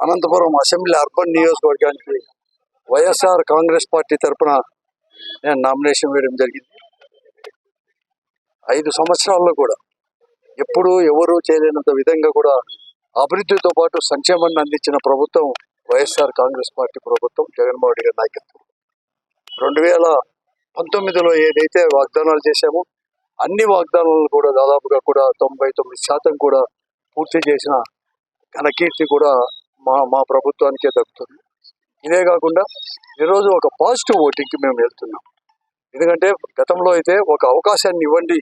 Anantapuram assembly urban నియోజకవర్గానికి YSR Congress party తరపున నేను నామినేషన్ వేయడం జరిగింది. ఐదు సంవత్సరాల్లో కూడా ఎప్పుడూ ఎవరూ చేయలేనంత విధంగా కూడా అభివృద్ధితో పాటు సంక్షేమాన్ని అందించిన ప్రభుత్వం వైఎస్ఆర్ కాంగ్రెస్ పార్టీ ప్రభుత్వం జగన్మోహన్ రెడ్డి గారి నాయకత్వం. రెండు వేల పంతొమ్మిదిలో ఏదైతే వాగ్దానాలు చేశామో అన్ని వాగ్దానాలు కూడా దాదాపుగా కూడా తొంభై తొమ్మిది శాతం కూడా పూర్తి చేసిన ఘనకీర్తి కూడా మా మా ప్రభుత్వానికే దక్కుతుంది. ఇదే కాకుండా ఈరోజు ఒక పాజిటివ్ ఓటింగ్కి మేము వెళ్తున్నాం. ఎందుకంటే గతంలో అయితే ఒక అవకాశాన్ని ఇవ్వండి.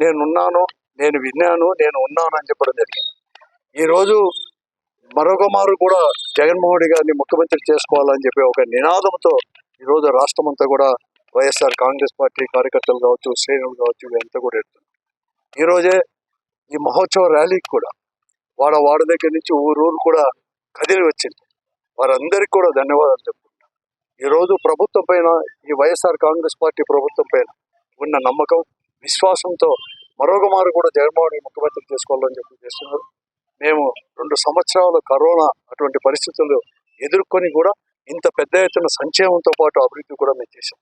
నేనున్నాను నేను విన్నాను నేను ఉన్నాను అని చెప్పడం జరిగింది. ఈరోజు మరొక మారు కూడా జగన్మోహన్ రెడ్డి గారిని ముఖ్యమంత్రి చేసుకోవాలని చెప్పి ఒక నినాదంతో ఈరోజు రాష్ట్రం అంతా కూడా వైఎస్ఆర్ కాంగ్రెస్ పార్టీ కార్యకర్తలు కావచ్చు శ్రేణులు కావచ్చు ఇవంతా కూడా ఎడుతున్నారు ఈరోజే ఈ మహోత్సవ ర్యాలీకి కూడా వాడ వాడ దగ్గర నుంచి ఊరూరు కూడా కదిలి వచ్చింది. వారందరికీ కూడా ధన్యవాదాలు చెప్పుకుంటాం ఈరోజు ప్రభుత్వం పైన ఈ వైఎస్ఆర్ కాంగ్రెస్ పార్టీ ప్రభుత్వం పైన ఉన్న నమ్మకం విశ్వాసంతో మరొక మారు కూడా జగన్మోహన్ ముఖ్యమంత్రి చేసుకోవాలని చెప్పి చేస్తున్నారు. మేము రెండు సంవత్సరాలు కరోనా అటువంటి పరిస్థితులు ఎదుర్కొని కూడా ఇంత పెద్ద ఎత్తున సంక్షేమంతో పాటు అభివృద్ధి కూడా మేము చేశాం.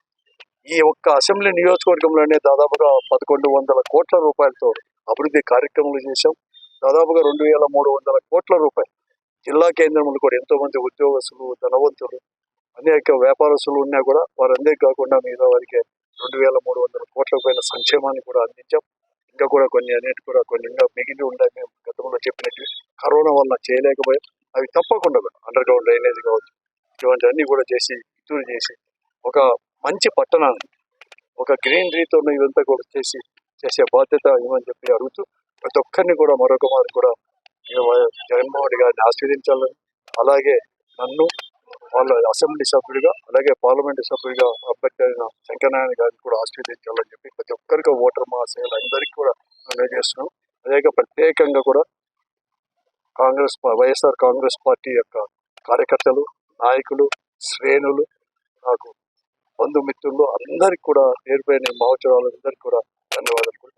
ఈ ఒక్క అసెంబ్లీ నియోజకవర్గంలోనే దాదాపుగా పదకొండు వందల కోట్ల రూపాయలతో అభివృద్ధి కార్యక్రమాలు చేశాం. దాదాపుగా రెండు వేల మూడు వందల కోట్ల రూపాయలు. జిల్లా కేంద్రంలో కూడా ఎంతో మంది ఉద్యోగస్తులు ధనవంతులు అనేక వ్యాపారస్తులు ఉన్నా కూడా వారందరికీ కాకుండా మిగతా వారికి రెండు వేల మూడు వందల కోట్ల పైన సంక్షేమాన్ని కూడా అందించాం. ఇంకా కూడా కొన్ని అనేటి కూడా కొన్ని ఇంకా మిగిలి ఉన్నాయి. మేము గతంలో చెప్పినట్టు కరోనా వల్ల చేయలేకపోయాం. అవి తప్పకుండా అండర్ గ్రౌండ్ డ్రైనేజ్ కావచ్చు ఇటువంటివన్నీ కూడా చేసి ఇతూరు చేసి ఒక మంచి పట్టణాన్ని ఒక గ్రీనరీతో ఇదంతా కూడా చేసి చేసే బాధ్యత ఇవ్వని చెప్పి అడుగుతూ ప్రతి ఒక్కరిని కూడా మరొక మారు కూడా జగన్మోహన్ రెడ్డి గారిని ఆశీర్వదించాలని అలాగే నన్ను వాళ్ళ అసెంబ్లీ సభ్యుడిగా అలాగే పార్లమెంటు సభ్యుడిగా అభ్యర్థి అయిన శంకరనారాయణ గారిని కూడా ఆశీర్వదించాలని చెప్పి ప్రతి ఒక్కరికి ఓటర్ మహాశయులు అందరికీ కూడా అందజేస్తున్నాం అదే ప్రత్యేకంగా కూడా కాంగ్రెస్ వైఎస్ఆర్ కాంగ్రెస్ పార్టీ యొక్క కార్యకర్తలు నాయకులు శ్రేణులు నాకు బంధుమిత్రులు అందరికీ కూడా నేర్పైన పైన మహోత్సవాలందరికీ కూడా ధన్యవాదాలు. కూడా